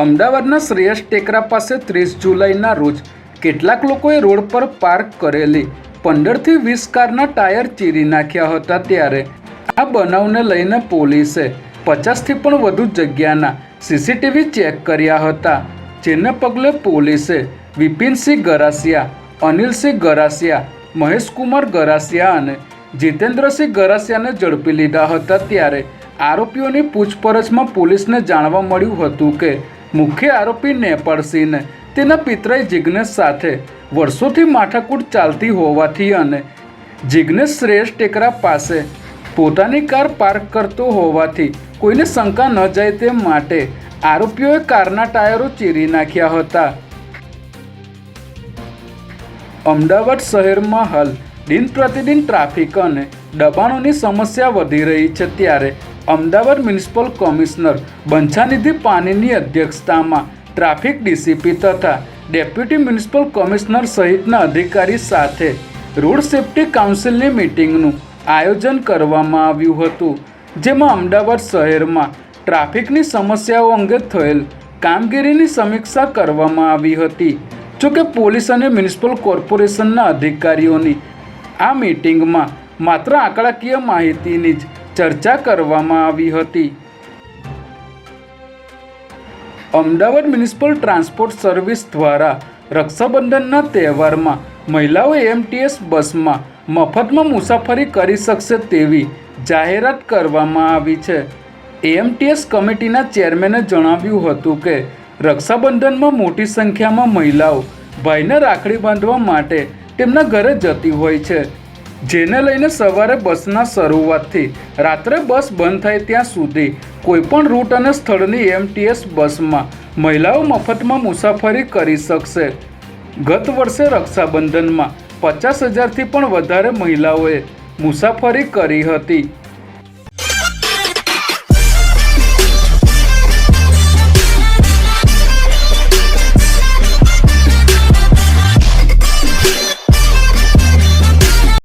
અમદાવાદના શ્રેયસ ટેકરા પાસે ત્રીસ જુલાઈના રોજ કેટલાક લોકોએ રોડ પર પાર્ક કરેલી પંદરથી વીસ કારના ટાયર ચીરી નાખ્યા હતા ત્યારે આ બનાવને લઈને પોલીસે પચાસથી પણ વધુ જગ્યાના સીસીટીવી ચેક કર્યા હતા, જેને પગલે પોલીસે વિપિનસિંહ ગરાસિયા, અનિલસિંહ ગરાસિયા, મહેશકુમાર ગરાસિયા અને જીતેન્દ્રસિંહ ગરાસિયાને ઝડપી લીધા હતા. ત્યારે આરોપીઓની પૂછપરછમાં પોલીસને જાણવા મળ્યું હતું કે મુખ્ય આરોપી નેપાળસિંહને તેના પિતરાઈ જિગ્નેશ સાથે વર્ષોથી માથાકૂટ ચાલતી હોવાથી અને જિગ્નેશ શ્રેષ્ઠ ટેકરા પાસે પોતાની કાર પાર્ક કરતો હોવાથી કોઈને શંકા ન જાય તે માટે આરોપીઓએ કારના ટાયરો ચીરી નાખ્યા હતા. અમદાવાદ શહેરમાં હાલ દિન પ્રતિદિન ટ્રાફિક અને દબાણોની સમસ્યા વધી રહી છે ત્યારે અમદાવાદ મ્યુનિસિપલ કમિશનર બંછાનિધિ પાનીની અધ્યક્ષતામાં ટ્રાફિક ડીસીપી તથા ડેપ્યુટી મ્યુનિસિપલ કમિશનર સહિતના અધિકારી સાથે રોડ સેફ્ટી કાઉન્સિલની મિટિંગનું આયોજન કરવામાં આવ્યું હતું, જેમાં અમદાવાદ શહેરમાં ટ્રાફિકની સમસ્યાઓ અંગે થયેલ કામગીરીની સમીક્ષા કરવામાં આવી હતી. જોકે પોલીસ અને મ્યુનિસિપલ કોર્પોરેશનના અધિકારીઓની આ મિટિંગમાં માત્ર આંકડાકીય માહિતીની જ ચર્ચા કરવામાં આવી હતી. અમદાવાદ મ્યુનિસિપલ ટ્રાન્સપોર્ટ સર્વિસ દ્વારા રક્ષાબંધનના તહેવારમાં મહિલાઓ એમટીએસ બસમાં મફતમાં મુસાફરી કરી શકશે તેવી જાહેરાત કરવામાં આવી છે. એએમટીએસ કમિટીના ચેરમેને જણાવ્યું હતું કે, રક્ષાબંધનમાં મોટી સંખ્યામાં મહિલાઓ ભાઈને રાખડી બાંધવા માટે તેમના ઘરે જતી હોય છે. જેને લઈને સવારે બસના શરૂઆતથી રાત્રે બસ બંધ થાય ત્યાં સુધી કોઈપણ રૂટ અને સ્થળની એમટીએસ બસમાં મહિલાઓ મફતમાં મુસાફરી કરી શકશે. ગત વર્ષે રક્ષાબંધનમાં પચાસ હજારથી પણ વધારે મહિલાઓએ મુસાફરી કરી હતી.